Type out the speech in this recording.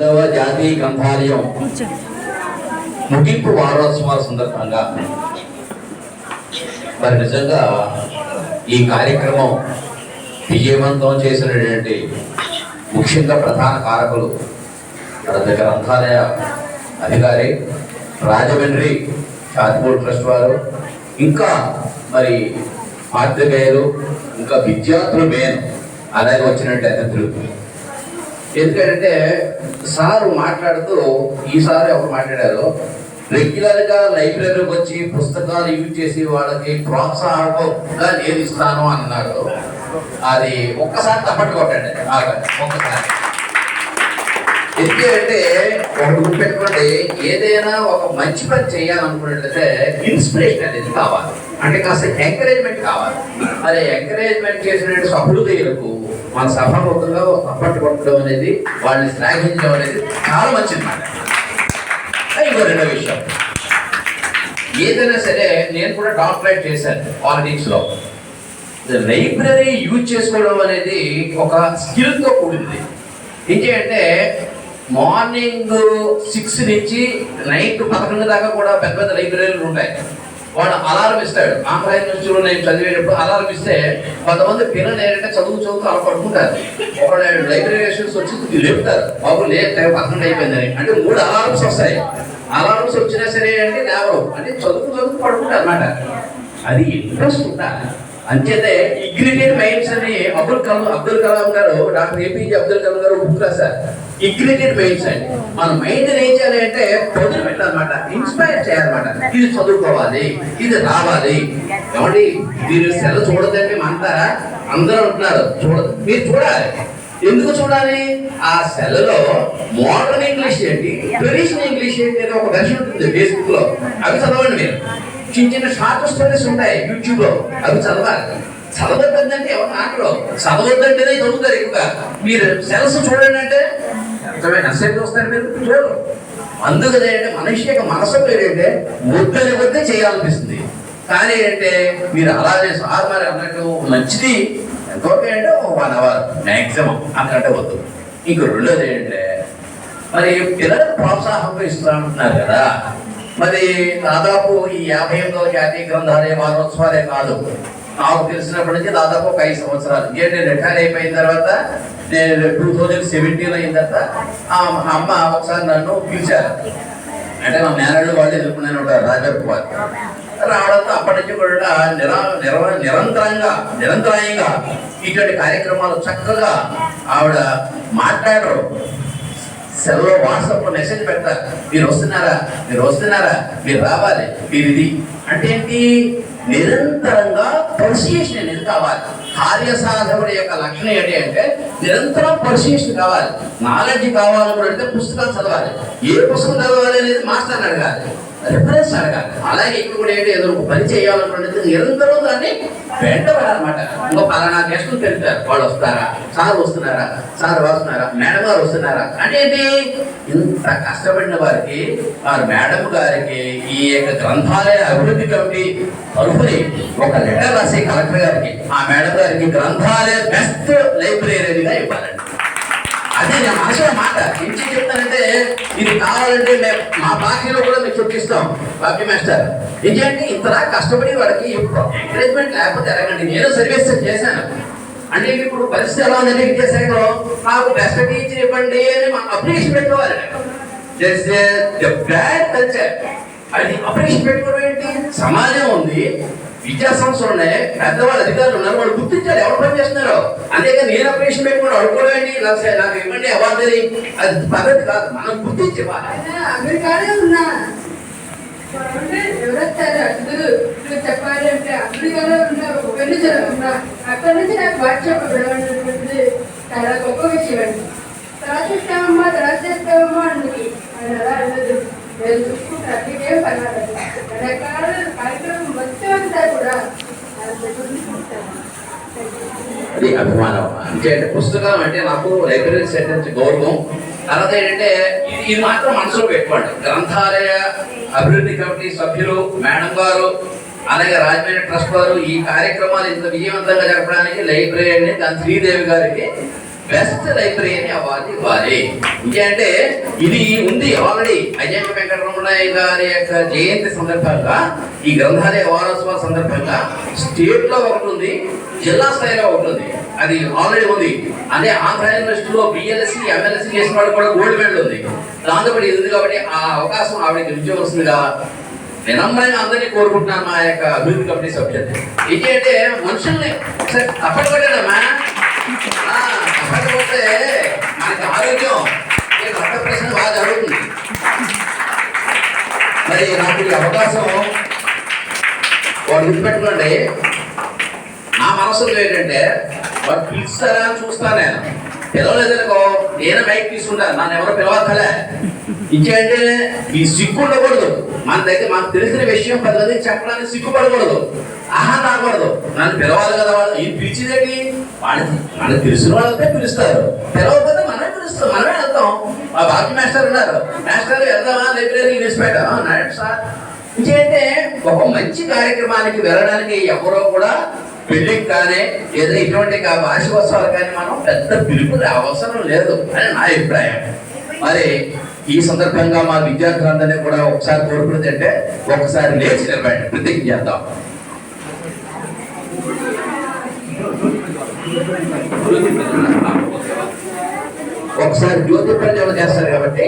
రెండవ జాతీయ గ్రంథాలయం. ముగింపు వారోత్సవాల సందర్భంగా మరి నిజంగా ఈ కార్యక్రమం విజయవంతం చేసినటువంటి ముఖ్యంగా ప్రధాన కారకులు మన గ్రంథాలయ అధికారి రాజమండ్రి చాతిపూడి ట్రస్ట్ వారు ఇంకా మరి పాత్రికేయులు ఇంకా విద్యార్థులు మేన్ అలాగే వచ్చినట్టు అతిథులు. ఎందుకంటే సారు మాట్లాడుతూ ఈసారి ఎవరు మాట్లాడారు రెగ్యులర్గా లైబ్రరీకి వచ్చి పుస్తకాలు యూజ్ చేసి వాళ్ళకి ప్రోత్సాహంగా నేను ఇస్తాను అన్నాడు. అది ఒక్కసారి తప్పట్టు కొట్టండి. ఒక్కసారి. ఎందుకంటే ఒకటి గుర్తుపెట్టుకోండి ఏదైనా ఒక మంచి పని చేయాలనుకున్నట్లయితే ఇన్స్పిరేషన్ అనేది కావాలి. అంటే కాస్త ఎంకరేజ్మెంట్ కావాలి. మరి ఎంకరేజ్మెంట్ చేసిన సహృదయులకు మన సభాముఖంగా తప్పట్టు కొట్టడం అనేది వాళ్ళని శ్లాఘించడం అనేది చాలా మంచిది. మాట ఇంకో రెండో విషయం. ఏదైనా సరే నేను కూడా డాక్టరేట్ చేశాను పాలిటిక్స్లో. లైబ్రరీ యూజ్ చేసుకోవడం అనేది ఒక స్కిల్తో కూడింది. ఇంకేంటే మార్నింగ్ సిక్స్ నుంచి నైట్ పదకొండు దాకా కూడా పెద్ద పెద్ద లైబ్రరీలు ఉంటాయి. వాడు అలారం ఇస్తాడు. ఆంధ్ర యూనివర్సిటీలో నేను చదివేటప్పుడు అలారం ఇస్తే కొంతమంది పిల్లలు ఏంటంటే చదువు చదువుతూ అలా పడుకుంటారు ఒకడు లైబ్రరీషన్స్ వచ్చి లేపుతారు. బాబు లేదు టైం పదకొండు అయిపోయిందని. అంటే మూడు అలారమ్స్ వస్తాయి. అలారమ్స్ వచ్చినా సరే అంటే లేవరు. అంటే చదువు చదువు పడుకుంటారు అన్నమాట. అది ఇంట్రెస్ట్ ఉండాలి అంచేతే ఇగ్నిటెడ్ మైండ్స్ అని అబ్దుల్ కలాం అబ్దుల్ కలాం గారు డాక్టర్ ఏపీజే అబ్దుల్ కలాం గారు బుక్ రాశారు. ఇగ్నిటెడ్ మైండ్స్ అండి మన మైండ్ ఏం చేయాలి అంటే పొదులు పెట్టాలన్నమాట. ఇన్స్పైర్ చేయాలన్నమాట. ఇది చదువుకోవాలి ఇది రావాలి. ఏమండి మీరు సెల చూడదండి అంటారా? అందరూ అంటున్నారు. చూడదు మీరు చూడాలి. ఎందుకు చూడాలి? ఆ సెలలో మోడర్న్ ఇంగ్లీష్ ఏంటి? ట్రెడిషనల్ ఇంగ్లీష్ ఏంటి అనేది ఒక వెర్షన్ ఉంటుంది ఫేస్బుక్లో అవి చదవండి మీరు. చిన్న చిన్న షార్ట్ స్టోరీస్ ఉంటాయి యూట్యూబ్లో అవి చదవాలి. చదవద్దంటే ఎవరు ఆటలో చదవద్దంటేనే చదువుతారు ఎక్కువగా. మీరు సెల్స్ చూడండి అంటే అర్థమైన అసెంట్ చూస్తారు మీరు? చూడరు. అందుకనే అంటే మనిషి యొక్క మనసు ఏంటంటే వద్దని వద్దే చేయాలనిపిస్తుంది. కానీ అంటే మీరు అలాగే సార్ మరి అన్నట్టు మంచిది ఓకే అంటే వన్ అవర్ మ్యాక్సిమం అంతకంటే వద్దు. ఇంక రెండోది ఏంటంటే మరి పిల్లలకు ప్రోత్సాహం ఇస్తున్నారు కదా. మరి దాదాపు ఈ యాభై ఎనిమిదవ జాతీయ గ్రంథాలయ వారోత్సవాలే కాదు. నాకు తెలిసినప్పటి నుంచి దాదాపు ఒక ఐదు సంవత్సరాలు. నేను రిటైర్ అయిపోయిన తర్వాత నేను టూ థౌజండ్ సెవెంటీన్ అయిన తర్వాత ఆ అమ్మ ఒకసారి నన్ను పిలిచారు. అంటే మా మేనళ్ళు వాళ్ళు ఎదుర్కొనే ఉంటారు రాజర్పు రావడంతో అప్పటి నుంచి కూడా నిరా నిర నిరంతరంగా నిరంతరాయంగా ఇటువంటి కార్యక్రమాలు చక్కగా ఆవిడ మాట్లాడరు. సెల్లో వాట్సాప్లో మెసేజ్ పెడతారు. మీరు వస్తున్నారా? మీరు వస్తున్నారా? మీరు రావాలి. మీరు ఇది అంటే ఏంటి? నిరంతరంగా పర్సియేషన్ అనేది కావాలి. కార్యసాధకుడి యొక్క లక్షణం ఏంటి అంటే నిరంతరం పర్సియేషన్ కావాలి. నాలెడ్జ్ కావాలనుకుంటే అంటే పుస్తకాలు చదవాలి. ఏ పుస్తకం చదవాలి అనేది మాస్టర్ అడగాలి. రిఫరెన్స్ అడగాలి. అలాగే ఇప్పుడు కూడా ఏంటి ఏదో ఒక పని చేయాలనుకున్నట్టు నిరంతరం దాన్ని వెంటబడాలన్నమాట. ఇంకో పలానా గెస్టులు పెడతారు. వాళ్ళు వస్తారా? సార్ వస్తున్నారా? సార్ వస్తున్నారా మేడం గారు వస్తున్నారా? అనేది ఇంత కష్టపడిన వారికి వారి మేడం గారికి ఈ యొక్క గ్రంథాలయ అభివృద్ధి కమిటీ తరఫుని ఒక లెటర్ రాసి కలెక్టర్ గారికి ఆ మేడం గారికి గ్రంథాలయ బెస్ట్ లైబ్రరీగా ఇవ్వాలండి. అదే నేను ఆశ మాట. ఏం చెప్తానంటే ఇది కావాలంటే మేము మా పార్టీలో కూడా మీకు చొప్పిస్తాం బాబీ మాస్టర్. ఏంటంటే ఇంతలా కష్టపడి వాడికి ఎంకరేజ్మెంట్ లేకపోతే ఎరగండి నేను సర్వీస్ చేశాను. అంటే ఇప్పుడు పరిస్థితి ఎలా ఉందంటే విద్యాశాఖలో నాకు బెస్ట్ టీచర్ ఇవ్వండి అని మనం అప్లికేషన్ పెట్టుకోవాలి. బ్యాడ్ కల్చర్ అది అప్లికేషన్ పెట్టుకోవడం ఏంటి? సమాజం ఉంది. విద్యా సంస్థలు ఉన్నాయి పెద్దవాళ్ళు అధికారులు ఉన్నారు. వాళ్ళు గుర్తించాలి. ఎవరు పని చేస్తున్నారు. అంతేగాని నేను అప్లికేషన్ పెట్టుకుని అడుకోవడం ఏంటి నాకు నాకు ఇవ్వండి అవార్డు అది పద్ధతి కాదు. మనం గుర్తించి అమెరికానే ఉన్నా. అంటే ఎవరొచ్చారు చెప్పాలి అంటే అమెరికాలో ఉన్నా. అక్కడ నుంచి నాకు వాట్సాప్ చాలా గొప్ప విషయం అండి. తర్వాత చేస్తామమ్మా తర్వాత చేస్తామమ్మా అందుకు అలా తగ్గితే రకరకాల కార్యక్రమం మొత్తం కూడా అది అభిమానం. అంటే పుస్తకం అంటే నాకు లైబ్రరీ సెట్ నుంచి గౌరవం. తర్వాత ఏంటంటే ఇది ఇది మాత్రం మనసులో పెట్టుకోండి. గ్రంథాలయ అభివృద్ధి కమిటీ సభ్యులు మేడం గారు అలాగే రాజమండ్రి ట్రస్ట్ వారు ఈ కార్యక్రమాలు ఇంత విజయవంతంగా జరపడానికి లైబ్రరీ దాని శ్రీదేవి గారికి బెస్ట్ లైబ్రరీ అవార్డు ఇవ్వాలి ఇంకేంటే ఇది ఉంది ఆల్రెడీ అజయ్ వెంకటరమణయ్య గారి యొక్క జయంతి సందర్భంగా ఈ గ్రంథాలయ వారోత్సవ సందర్భంగా స్టేట్లో ఒకటి ఉంది జిల్లా స్థాయిలో ఒకటి ఉంది. అది ఆల్రెడీ ఉంది. అదే ఆంధ్ర యూనివర్సిటీలో బిఎల్ఎస్సి ఎంఎల్ఎస్సి చేసిన వాళ్ళు కూడా గోల్డ్ మెడల్ ఉంది. దాంతో పాటు ఇది ఉంది కాబట్టి ఆ అవకాశం ఆవిడకి ఇవ్వవలసిందిగా వినమ్రంగా అందరినీ కోరుకుంటున్నాను మా యొక్క అభివృద్ధి కమిటీ సభ్యులు ఏంటంటే మనుషుల్ని సరే తప్పటి తప్పకపోతే మనకి ఆరోగ్యం ఈ రక్త ప్రశ్న బాగా జరుగుతుంది మరి నాకు ఈ అవకాశం వాడు గుర్తుపెట్టుకోండి నా మనసులో ఏంటంటే వాడు పిలుస్తారా అని చూస్తాను నేను పిలవలేదనుకో నేను బైక్ తీసుకుంటాను నన్ను ఎవరు పిలవక్కలే ఇంకేంటే ఈ సిగ్గు ఉండకూడదు. మన దగ్గర మనకు తెలిసిన విషయం పది మంది చెప్పడానికి సిగ్గుపడకూడదు ఆహా రాకూడదు. నన్ను పిలవాలి కదా వాళ్ళు. ఈ పిలిచిదేంటి? వాళ్ళకి మనకు తెలిసిన వాళ్ళకే పిలుస్తారు. పిలవకపోతే మనమే పిలుస్తాం మనమే వెళ్తాం. మా బాబు మాస్టర్ ఉన్నారు. మాస్టర్ వెళ్దామా? లైబ్రరీ నిలిచిపెట్టాం నాడు సార్. ఇంకేంటే ఒక మంచి కార్యక్రమానికి వెళ్ళడానికి ఎవరో కూడా పెళ్ళికి కానీ ఏదైనా ఇటువంటి కా- వార్షికోత్సవాలు కానీ మనం పెద్ద పిలుపు అవసరం లేదు అని నా అభిప్రాయం. మరి ఈ సందర్భంగా మా విద్యార్థులందరినీ కూడా ఒకసారి కోరుకునేది అంటే ఒకసారి లేచి నిలబడి ప్రతిజ్ఞ చేద్దాం. ఒకసారి జ్యోతి ప్రజలు చేస్తారు కాబట్టి.